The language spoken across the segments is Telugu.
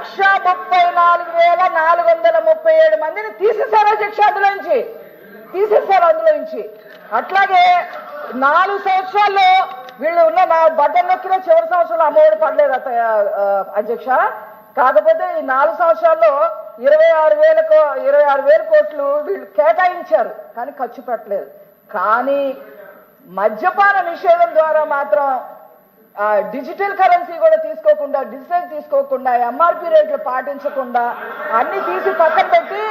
లక్ష ముప్పై నాలుగు వేల నాలుగు వందల ముప్పై ఏడు మందిని తీసేశారు అధ్యక్ష అందులోంచి తీసేశారు అందులోంచి అట్లాగే నాలుగు సంవత్సరాల్లో వీళ్ళు ఉన్న నా బట్టలు నొక్కిన చివరి సంవత్సరంలో అమ్మఒడి పడలేదు అత- అధ్యక్ష. కాకపోతే ఈ నాలుగు సంవత్సరాల్లో ఇరవై ఆరు వేలకు ఇరవై ఆరు వేల కోట్లు వీళ్ళు కేటాయించారు కానీ ఖర్చు పెట్టలేదు. కానీ మద్యపాన నిషేధం ద్వారా మాత్రం డిజిటల్ కరెన్సీ కూడా తీసుకోకుండా డిజిటల్ తీసుకోకుండా ఎంఆర్పి రేట్లు పాటించకుండా అన్ని తీసి పక్కన పెట్టి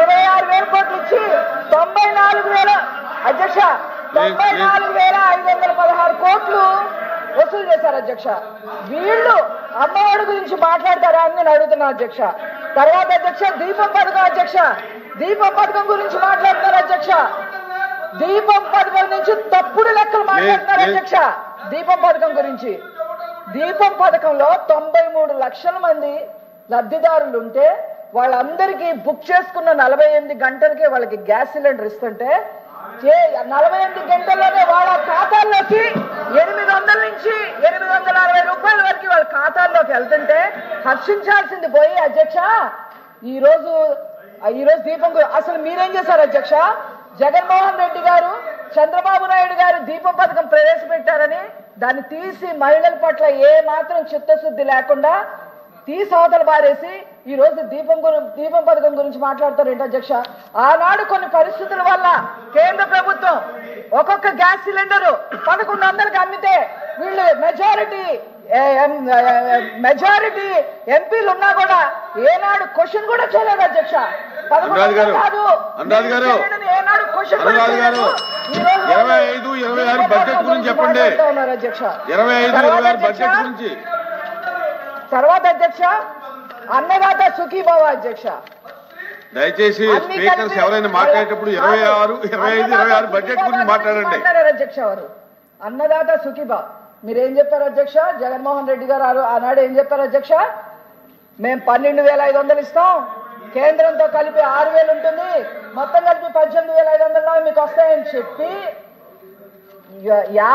ఇరవై ఆరు వేల కోట్లు ఇచ్చి తొంభై నాలుగు వేల అధ్యక్ష తొంభై నాలుగు వేల ఐదు వందల పదహారు కోట్లు వసూలు చేశారు అధ్యక్ష. వీళ్ళు అమ్మఒడి గురించి మాట్లాడతారా అని నేను అడుగుతున్నా అధ్యక్ష. తర్వాత అధ్యక్ష దీపం పథకం అధ్యక్ష. దీపం పథకం గురించి మాట్లాడతారు అధ్యక్ష? దీపం పథకం నుంచి తప్పుడు లెక్కలు మాట్లాడుతున్నారు లేదు. అధ్యక్ష? దీపం పథకం గురించి. దీపం పథకంలో తొంభై మూడు లక్షల మంది లబ్ధిదారులు ఉంటే వాళ్ళందరికీ బుక్ చేసుకున్న నలభై ఎనిమిది గంటలకే వాళ్ళకి గ్యాస్ సిలిండర్ ఇస్తుంటే చే- నలభై ఎనిమిది గంటల్లోనే వాళ్ళ ఖాతాల్లోకి ఎనిమిది వందల నుంచి ఎనిమిది వందల అరవై రూపాయల వరకు వాళ్ళ ఖాతాల్లోకి వెళ్తుంటే హర్షించాల్సింది పోయి అధ్యక్ష ఈరోజు ఈరోజు ఈ రోజు దీపం అసలు మీరేం చేశారు అధ్యక్ష? జగన్మోహన్ రెడ్డి గారు చంద్రబాబు నాయుడు గారు దీపం పథకం ప్రవేశపెట్టారని దాన్ని తీసి మహిళల పట్ల ఏ మాత్రం చిత్తశుద్ధి లేకుండా తీసి అవతల బారేసి ఈ రోజు దీపం గురి దీపం పథకం గురించి మాట్లాడతారు ఏంటి అధ్యక్ష? ఆనాడు కొన్ని పరిస్థితుల వల్ల కేంద్ర ప్రభుత్వం ఒక్కొక్క గ్యాస్ సిలిండరు పదకొండు వందలకి అమ్మితే వీళ్ళు మెజారిటీ మెజారిటీ ఎంపీలు ఉన్నా కూడా ఏనాడు క్వశ్చన్ కూడా చేయలేదు అధ్యక్ష. ఇరవై ఐదు, ఇరవై ఆరు బడ్జెట్ గురించి చెప్పండి. మాట్లాడుతూ ఉన్నారు అధ్యక్ష. ఇరవై ఐదు తర్వాత ఇరవై ఆరు అధ్యక్ష, బడ్జెట్ గురించి. తర్వాత అధ్యక్ష అన్నదాత సుఖీభావ అధ్యక్ష. దయచేసి స్పీకర్స్ ఎవరైనా మాట్లాడేటప్పుడు ఇరవై ఆరు ఇరవై ఐదు ఇరవై ఆరు బడ్జెట్ గురించి మాట్లాడండి. అధ్యక్ష వారు. అన్నదాత సుఖీభా మీరేం చెప్పారు అధ్యక్ష? జగన్మోహన్ రెడ్డి గారు ఆనాడు ఏం చెప్పారు అధ్యక్ష? మేము పన్నెండు వేల ఐదు వందలు ఇస్తాం. కేంద్రంతో కలిపి ఆరు వేలు ఉంటుంది. మొత్తం కలిపి పద్దెనిమిది వేల ఐదు వందలు మీకు వస్తాయని చెప్పి